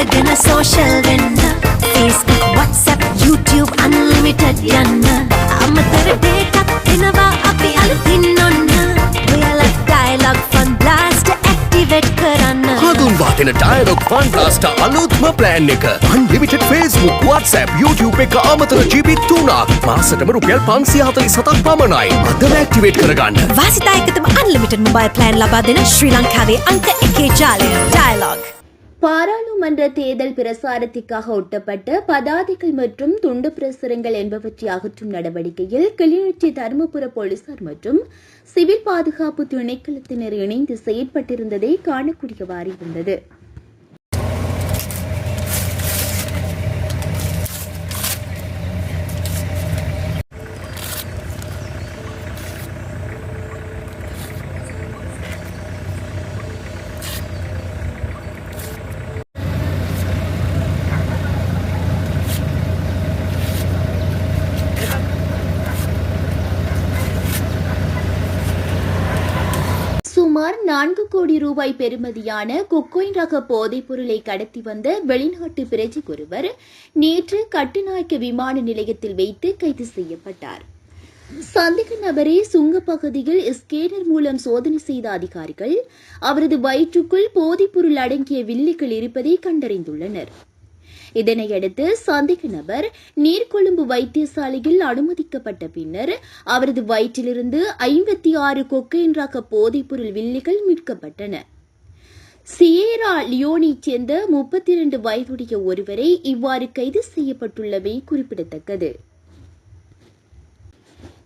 අරගෙන සෝෂල් වෙන්න Facebook WhatsApp YouTube unlimited යන්න අමතර දෙකක් එනවා අපි අලුතින් ඔන්න ඔයාලා dialogue fun blast activate කරන්න හඳුන්වාගෙන dialogue fun blast අලුත්ම plan එක. Unlimited Facebook WhatsApp YouTube එක අමතර GB 3ක් මාසටම රුපියල් 547ක් පමණයි. අදම activate කරගන්න. වාසිතා එකතම unlimited mobile plan ලබා දෙන ශ්‍රී ලංකාවේ අංක එකේ ජාලය. Dialogue. பாராளுமன்ற தேர்தல் பிரசாரத்திற்காக ஒட்டப்பட்ட பதாதைகள் மற்றும் துண்டு பிரசுரங்கள் என்பவற்றை அகற்றும் நடவடிக்கையில் கிளிநொச்சி தருமபுர போலீசார் மற்றும் சிவில் பாதுகாப்பு திணைக்களத்தினர் இணைந்து செயற்பட்டிருந்ததை காணக்கூடியவாறு இருந்தது. நான்கு கோடி ரூபாய் பெறுமதியான கொக்கோயின் ரக போதைப் பொருளை கடத்தி வந்த வெளிநாட்டு பிரஜை ஒருவர் நேற்று கட்டுநாயக்க விமான நிலையத்தில் வைத்து கைது செய்யப்பட்டார். சந்தேக நபரை சுங்கப்பகுதியில் ஸ்கேனர் மூலம் சோதனை செய்த அதிகாரிகள் அவரது வயிற்றுக்குள் போதைப்பொருள் அடங்கிய வில்லிகள் இருப்பதை கண்டறிந்துள்ளனர். இதனையடுத்து சந்தேக நபர் நீர்கொழும்பு வைத்தியசாலையில் அனுமதிக்கப்பட்ட பின்னர் அவரது வயிற்றிலிருந்து ஐம்பத்தி ஆறு கொக்கைன் ரக போதைப்பொருள் வில்லிகள் மீட்கப்பட்டன. சியேரா லியோனைச் சேர்ந்த முப்பத்தி இரண்டு வயதுடைய ஒருவரை இவ்வாறு கைது செய்யப்பட்டுள்ளமை குறிப்பிடத்தக்கது.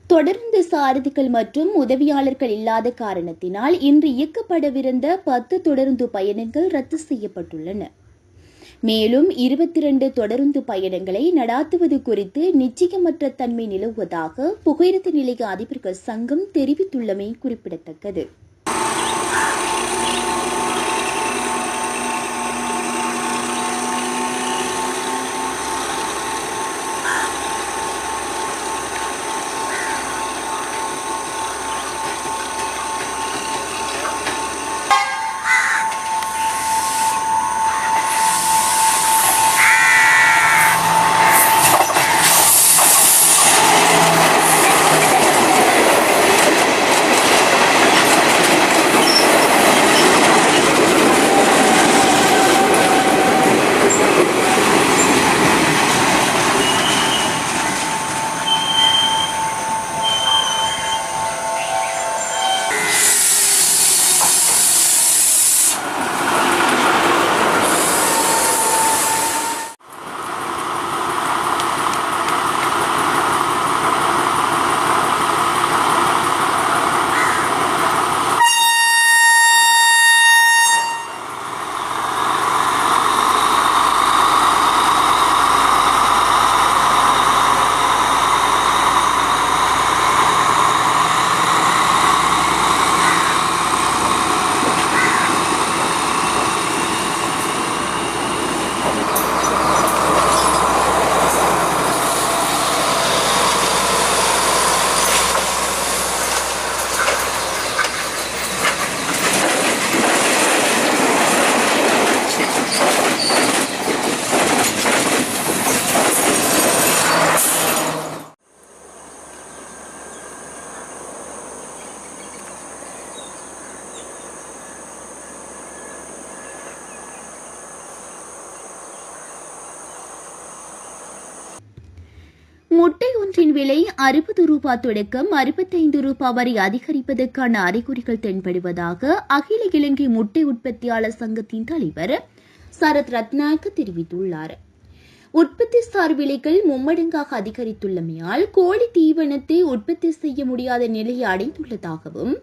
தொடர்ந்து சாரதிகள் மற்றும் உதவியாளர்கள் இல்லாத காரணத்தினால் இன்று இயக்கப்படவிருந்த பத்து தொடருந்து பயணங்கள் ரத்து செய்யப்பட்டுள்ளன. மேலும் இருபத்தி இரண்டு தொடருந்து பயணங்களை நடாத்துவது குறித்து நிச்சயமற்ற தன்மை நிலவுவதாக புகையிரத நிலைய அதிபர்கள் சங்கம் தெரிவித்துள்ளமை குறிப்பிடத்தக்கது. முட்டை ஒன்றின் விலை அறுபது ரூபாய் தொடக்கம் அறுபத்தைந்து ரூபாய் வரை அதிகரிப்பதற்கான அறிகுறிகள் தென்படுவதாக அகில இலங்கை முட்டை உற்பத்தியாளர் சங்கத்தின் தலைவர் சரத் ரத்நாயக்க தெரிவித்துள்ளார். உற்பத்தி சார் விலைகள் மும்மடங்காக அதிகரித்துள்ளமையால் கோழி தீவனத்தை உற்பத்தி செய்ய முடியாத நிலையை அடைந்துள்ளதாகவும்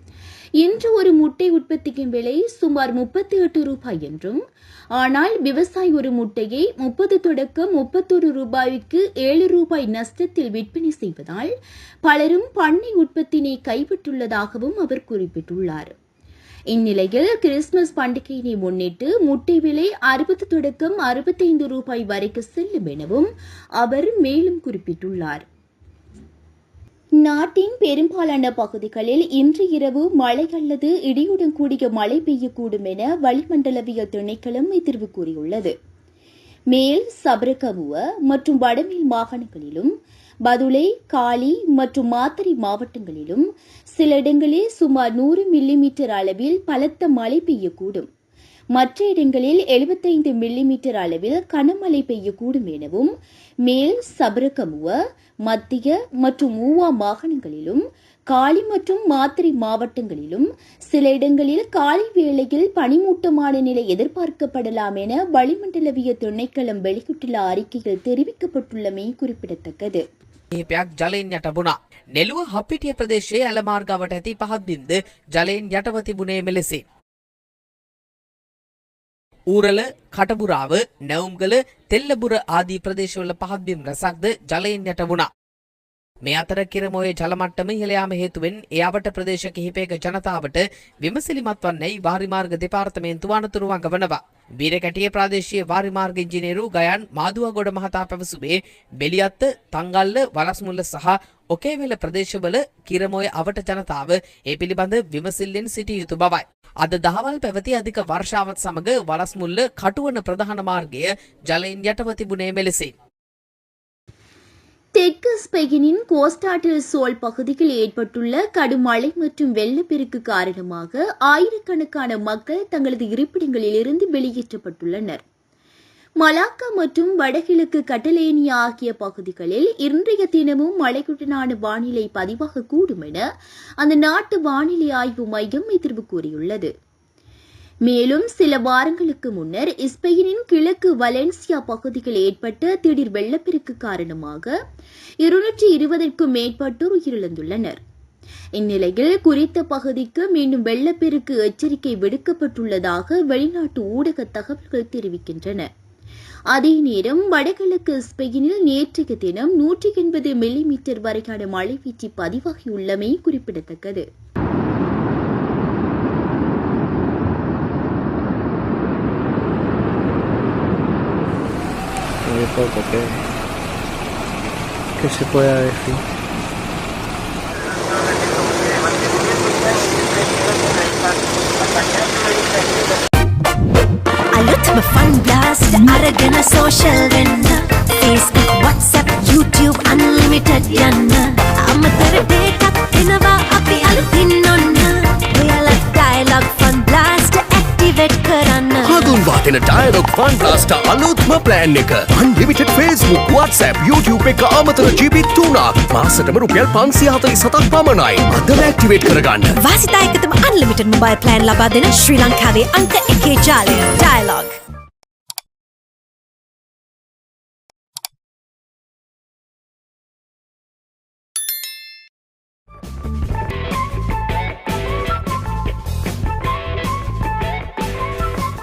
இன்று ஒரு முட்டை உற்பத்திக்கும் விலை சுமார் முப்பத்தி எட்டு ரூபாய் என்றும் ஆனால் விவசாயி ஒரு முட்டையை முப்பது தொடக்கம் முப்பத்தொரு ரூபாய்க்கு ஏழு ரூபாய் நஷ்டத்தில் விற்பனை செய்வதால் பலரும் பண்ணை உற்பத்தினை கைவிட்டுள்ளதாகவும் அவர் குறிப்பிட்டுள்ளார். இந்நிலையில் கிறிஸ்துமஸ் பண்டிகையினை முன்னிட்டு முட்டை விலை அறுபது தொடக்கம் அறுபத்தைந்து ரூபாய் வரைக்கு செல்லும் எனவும் அவர் மேலும் குறிப்பிட்டுள்ளார். நாட்டின் பெரும்பாலான பகுதிகளில் இன்று இரவு மழை அல்லது இடியுடன் கூடிய மழை பெய்யக்கூடும் என வளிமண்டலவியல் திணைக்களம் எதிர்வு கூறியுள்ளது. மேல் சபரகமுவ மற்றும் வடமேல் மாகாணங்களிலும் பதுளை காலி மற்றும் மாத்தறை மாவட்டங்களிலும் சில இடங்களில் சுமார் நூறு மில்லிமீட்டர் அளவில் பலத்த மழை பெய்யக்கூடும். மற்ற இடங்களில் 75 மில்லிமீட்டர் அளவில் கனமழை பெய்யக்கூடும் எனவும் மேல் சபரகமுவ மத்திய மற்றும் ஊவா மாகாணங்களிலும் காலி மற்றும் மாத்திரை மாவட்டங்களிலும் சில இடங்களில் காலை வேளையில் பனிமூட்டமான நிலை எதிர்பார்க்கப்படலாம் என வளிமண்டலவிய திணைக்களம் வெளியிட்டுள்ள அறிக்கையில் தெரிவிக்கப்பட்டுள்ளமை குறிப்பிடத்தக்கது කිහිපයක් ජලයෙන් යට වුණා. නෙළුව හප්පිටිය ප්‍රදේශයේ ඇලමාර්ගවට ඇති පහත් බින්ද ජලයෙන් යටව තිබුණේ මෙලෙසින්. ඌරල කටබුරාව නැවුම්ගල තෙල්ලබුර ආදී ප්‍රදේශවල පහත්බිම් රැසක්ද ජලයෙන් යට වුණා. මේ අතර කිරමෝයේ ජලමට්ටම ඉහළයාම හේතුවෙන් එයාවට ප්‍රදේශ කිහිපයක ජනතාවට විමසිලිමත් වන්නයි වාරිමාර්ග දෙපාර්තමේන්තුව අනතුරු වගවනවා. බීරකැටිය ප්‍රාදේශීය වාරිමාර්ග ඉංජිනේරු ගයන් මාදුවගොඩ මහතා පැවසුවේ බෙලියත්ත තංගල්ල වලස්මුල්ල සහ ඔකේවෙල ප්‍රදේශවල කිරමෝය අවට ජනතාව ඒ පිළිබඳ විමසිල්ලෙන් සිටිය යුතු බවයි. අද දහවල් පැවති අධික වර්ෂාවත් සමග වලස්මුල්ල කටුවන ප්‍රධාන මාර්ගය ජලයෙන් යටව තිබුණේ මෙලෙසින්. தெற்கு ஸ்பெயினின் கோஸ்டாட்டில் சோல் பகுதியில் ஏற்பட்டுள்ள கடும் மழை மற்றும் வெள்ளப்பெருக்கு காரணமாக ஆயிரக்கணக்கான மக்கள் தங்களது இருப்பிடங்களிலிருந்து வெளியேற்றப்பட்டுள்ளனர் மலாக்கா மற்றும் வடகிழக்கு கட்டலேனியா ஆகிய பகுதிகளில் இன்றைய தினமும் மழைக்குடனான வானிலை பதிவாகக்கூடும் என அந்த நாட்டு வானிலை ஆய்வு மையம் எதிர்வு கூறியுள்ளது. மேலும் சில வாரங்களுக்கு முன்னர் ஸ்பெயினின் கிழக்கு வலென்சியா பகுதியில் ஏற்பட்ட திடீர் வெள்ளப்பெருக்கு காரணமாக இருநூற்றி இருபதற்கும் மேற்பட்டோர் உயிரிழந்துள்ளனர். இந்நிலையில் குறித்த பகுதிக்கு மீண்டும் வெள்ளப்பெருக்கு எச்சரிக்கை விடுக்கப்பட்டுள்ளதாக வெளிநாட்டு ஊடக தகவல்கள் தெரிவிக்கின்றன. அதே நேரம் வடகிழக்கு ஸ்பெயினில் நேற்றைய தினம் நூற்றி எண்பது மில்லிமீட்டர் வரையான மழை வீச்சு பதிவாகியுள்ளமை குறிப்பிடத்தக்கது poco que, que se pueda decir. බ්ලාස්ට අරගෙන සෝෂල් වෙන්න. Facebook WhatsApp YouTube අන්ලිමිටඩ් යන්න. අමතර ඩේටත් එනවා අපි අලුතින් ඔන්න. ඔයාලත් ඩයලොග් ෆන් බ්ලාස්ට ඇක්ටිවේට් කරන්න. හඳුන්වා දෙන ඩයලොග් ෆන් ප්ලාස්ට අලුත්ම ප්ලෑන් එක. අන්ලිමිටඩ් Facebook WhatsApp YouTube එක අමතර ජීබි තුනක් මාසටම රුපියල් පන්සිය හතලි සතක් පමණයි. අදම ඇක්ටිවේට් කරගන්න. වාසිතායකතම අන්ලිමිටඩ් මොබයිල් ප්ලෑන් ලබා දෙන ශ්‍රී ලංකාවේ අංක එකේ ජාලය. ඩයලොග්